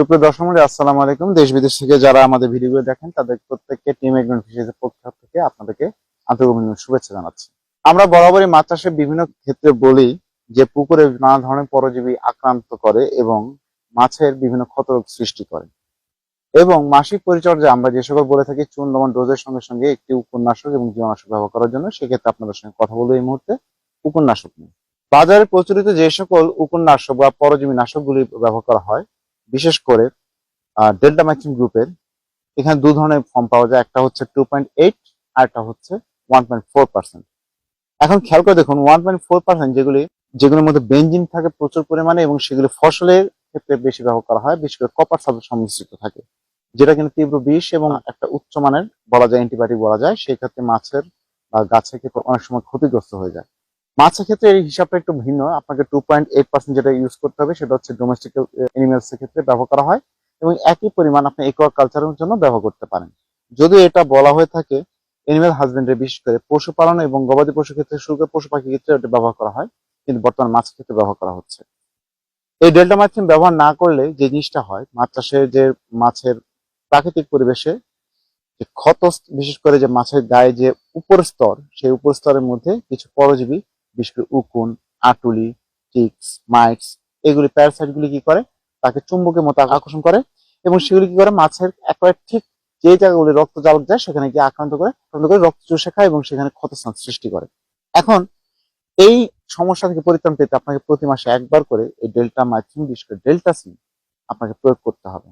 সুপ্রিয় দর্শক মন্ডলী, আসসালামু আলাইকুম। দেশ বিদেশ থেকে যারা আমাদের ভিডিওগুলো দেখেন তাদের প্রত্যেককে টিম পক্ষ থেকে আপনাদেরকে শুভেচ্ছা জানাচ্ছি। আমরা বরাবরই বিভিন্ন ক্ষেত্রে বলি যে পুকুরে নানা ধরনের পরজীবী আক্রান্ত করে এবং মাছের বিভিন্ন ক্ষতরোগ সৃষ্টি করে। এবং মাসিক পরিচর্যা আমরা যে সকল বলে থাকি চুন লবণ ডোজের সঙ্গে সঙ্গে একটি উপন্যাসক এবং জীবনাশক ব্যবহার করার জন্য সেক্ষেত্রে আপনাদের সঙ্গে কথা বলব এই মুহূর্তে উপন্যাসক নিয়ে। বাজারে প্রচলিত যে সকল উপন্যাসক বা পরজীবী নাশকগুলি ব্যবহার করা হয় বিশেষ করে ডেল্টা ম্যাচিং গ্রুপের এখানে দু ধরনের ফর্ম পাওয়া যায়। একটা হচ্ছে টু পয়েন্ট এইট আর একটা হচ্ছে ওয়ান পয়েন্ট ফোর পার্সেন্ট এখন খেয়াল করে দেখুন ওয়ান পয়েন্ট ফোর পার্সেন্ট যেগুলি, যেগুলোর মধ্যে বেঞ্জিন থাকে প্রচুর পরিমাণে এবং সেগুলি ফসলের ক্ষেত্রে বেশি ব্যবহার করা হয় বিশেষ করে কপার সাথে সংমিশ্রিত থাকে। যেটা কিন্তু তীব্র বিষ এবং একটা উচ্চমানের বলা যায় অ্যান্টিবায়োটিক বলা যায়, সেই ক্ষেত্রে মাছের বা গাছের ক্ষেত্রে অনেক সময় ক্ষতিগ্রস্ত হয়ে যায়। মাছের ক্ষেত্রে এই হিসাবটা একটু ভিন্ন। আপনাকে টু পয়েন্ট এইট পার্সেন্ট যেটা ইউজ করতে হবে সেটা হচ্ছে ডোমেস্টিক এনিমেলস এর ক্ষেত্রে ব্যবহার করা হয় এবং একই পরিমাণ আপনি কালচারের জন্য ব্যবহার করতে পারেন। যদিও এটা বলা হয়ে থাকে এনিম্যাল হাজবেন্ডারি বিশেষ করে পশুপালন এবং গবাদি পশু ক্ষেত্রে শুরু করে পশু পাখি ক্ষেত্রে এটা ব্যবহার করা হয়, কিন্তু বর্তমানে মাছ ক্ষেত্রে ব্যবহার করা হচ্ছে। এই ডেল্টা মাইথিন ব্যবহার না করলে যে জিনিসটা হয়, মাছ চাষের যে মাছের প্রাকৃতিক পরিবেশে যে ক্ষত বিশেষ করে যে মাছের গায়ে যে উপর স্তর, সেই উপর স্তরের মধ্যে কিছু পরজীবী বিশেষ করে উকুন, আটুলি, টিক্স মাইটস এগুলি প্যারাসাইট গুলি কি করে? তাকে চুম্বকের মতো আকর্ষণ করে এবং সেগুলি কি করে? মাছের একেবারে ঠিক যে জায়গাগুলি রক্ত জালক যায় সেখানে গিয়ে আক্রান্ত করে আক্রান্ত করে রক্ত চুষে খায় এবং সেখানে ক্ষতস্থান সৃষ্টি করে। এখন এই সমস্যা থেকে পরিত্রাণ পেতে আপনাকে প্রতি মাসে একবার করে এই ডেল্টা মাইথিন বিশেষ করে ডেল্টা সিন আপনাকে প্রয়োগ করতে হবে।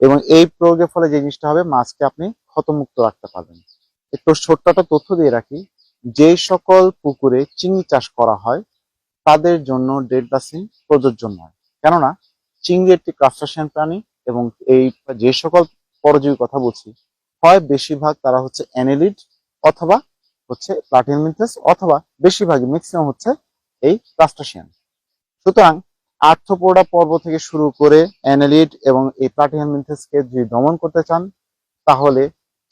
এবং এই প্রয়োগের ফলে যে জিনিসটা হবে, মাছকে আপনি ক্ষতমুক্ত রাখতে পারবেন। একটু ছোট্ট একটা তথ্য দিয়ে রাখি। যে সকল পুকুরে চিংড়ি চাষ করা হয়, তাদের জন্য ডেল্টাসিন প্রযোজ্য নয়। কেননা, চিংড়ি একটি ক্রাস্টাসিয়ান প্রাণী এবং এই যে সকল পরজীবী কথা বলছি, হয় বেশিরভাগ তারা হচ্ছে অ্যানেলিড অথবা হচ্ছে প্লাটিনমিনথেস অথবা বেশিরভাগই ম্যাক্সিমাম হচ্ছে এই ক্রাস্টাসিয়ান সুতরাং আর্থপোডা পর্ব থেকে শুরু করে অ্যানেলিড এবং এই প্লাটিনমিনথেসকে যদি দমন করতে চান, তাহলে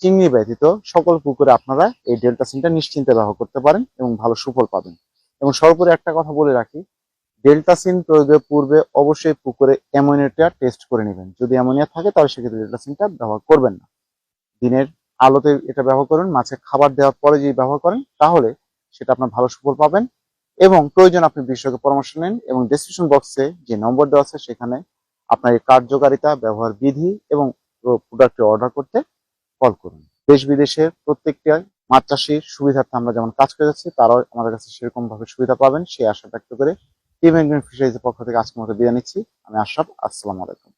চিংড়ি ব্যতীত সকল পুকুরে আপনারা এই ডেল্টা সিনটা নিশ্চিন্তে ব্যবহার করতে পারেন এবং ভালো সুফল পাবেন। এবং সর্বোপরি একটা কথা বলে রাখি, ডেল্টা সিন প্রয়োগের পূর্বে অবশ্যই পুকুরে অ্যামোনিয়াটা টেস্ট করে নেবেন। যদি অ্যামোনিয়া থাকে, তাহলে সেক্ষেত্রে ডেল্টা সিনটা ব্যবহার করবেন না। দিনের আলোতে এটা ব্যবহার করুন মাছে খাবার দেওয়ার পরে যদি ব্যবহার করেন, তাহলে সেটা আপনার ভালো সুফল পাবেন। এবং প্রয়োজন আপনি বিশেষজ্ঞ পরামর্শ নেন এবং ডেসক্রিপশন বক্সে যে নম্বর দেওয়া আছে, সেখানে আপনার এই কার্যকারিতা, ব্যবহার বিধি এবং প্রোডাক্টটি অর্ডার করতে কল করুন। দেশ বিদেশের প্রত্যেকটি মাছ চাষির সুবিধার্থে আমরা যেমন কাজ করে যাচ্ছি, তারাও আমাদের কাছে সেরকম ভাবে সুবিধা পাবেন। সেই আশা ব্যক্ত করে টিম ফিশারিজের পক্ষ থেকে আজকের মতো বিদায় নিচ্ছি। আমি আশরাফ, আসসালামু আলাইকুম।